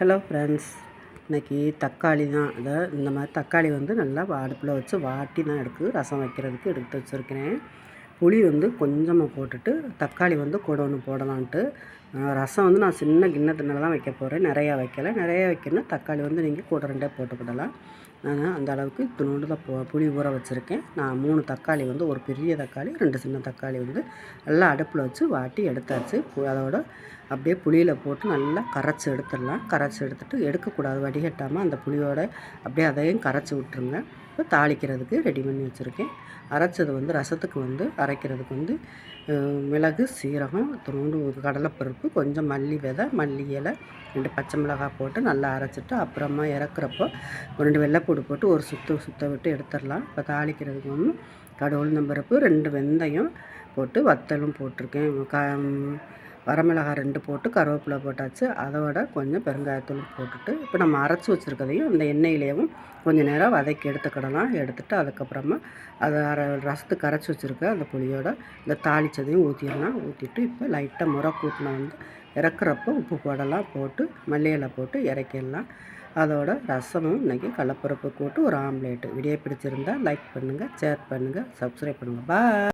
Hello friends இன்றைக்கி தக்காளி தான். அதை இந்த மாதிரி தக்காளி வந்து நல்லா அடுப்பில் வச்சு வாட்டி தான் எடுக்குது ரசம் வைக்கிறதுக்கு எடுத்து வச்சுருக்கிறேன். புளி வந்து கொஞ்சமாக போட்டுட்டு தக்காளி வந்து கூட ஒன்று போடலான்ட்டு. ரசம் வந்து நான் சின்ன கிண்ணத்தினால தான் வைக்க போகிறேன் நிறையா வைக்கலை. நிறையா வைக்கணும் தக்காளி வந்து நீங்கள் கூட ரெண்டே போட்டுக்கிடலாம். நான் அந்த அளவுக்கு துணோண்டு தான் போ புளி ஊற வச்சுருக்கேன். நான் மூணு தக்காளி வந்து ஒரு பெரிய தக்காளி ரெண்டு சின்ன தக்காளி வந்து நல்லா அடுப்பில் வச்சு வாட்டி எடுத்தாச்சு. அதோட அப்படியே புளியில் போட்டு நல்லா கரைச்சி எடுத்துடலாம். கரைச்சி எடுத்துட்டு எடுக்கக்கூடாது வடிகட்டாமல் அந்த புளியோட அப்படியே அதையும் கரைச்சி விட்ருங்க இப்போ தாளிக்கிறதுக்கு ரெடி பண்ணி வச்சுருக்கேன். அரைச்சது வந்து ரசத்துக்கு வந்து அரைக்கிறதுக்கு வந்து மிளகு சீரகம் துணூண்டு கடலைப்பருப்பு கொஞ்சம் மல்லி விதை மல்லி இலை ரெண்டு பச்சை மிளகாய் போட்டு நல்லா அரைச்சிட்டு அப்புறமா இறக்குறப்போ ஒரு ரெண்டு வெள்ளைப்பூடு போட்டு ஒரு சுத்த சுத்த விட்டு எடுத்துடலாம். இப்போ தாளிக்கிறதுக்கு வந்து கடவுள் பருப்பு ரெண்டு வெந்தயம் போட்டு வத்தலும் போட்டிருக்கேன். க வரமிளகாய் ரெண்டு போட்டு கருவேப்பிலை போட்டாச்சு. அதோட கொஞ்சம் பெருங்காயத்தூள் போட்டுட்டு இப்போ நம்ம அரைச்சி வச்சுருக்கதையும் இந்த எண்ணெயிலேயும் கொஞ்சம் நேரம் வதக்கி எடுத்துக்கிடலாம். எடுத்துகிட்டு அதுக்கப்புறமா அதை அரை ரசத்துக்கு அரைச்சி வச்சுருக்க அந்த புளியோட இந்த தாளிச்சதையும் ஊற்றிடலாம் ஊற்றிட்டு இப்போ லைட்டாக முறை கூட்டின வந்து இறக்குறப்போ உப்பு போடலாம். போட்டு மல்லி போட்டு இறக்கிடலாம். அதோட ரசமும் இன்றைக்கி கடலப்பருப்பு கூட்டு ஒரு ஆம்லேட்டு. வீடியோ பிடிச்சிருந்தா லைக் பண்ணுங்கள் ஷேர் பண்ணுங்கள் சப்ஸ்கிரைப் பண்ணுங்கள் பாய்!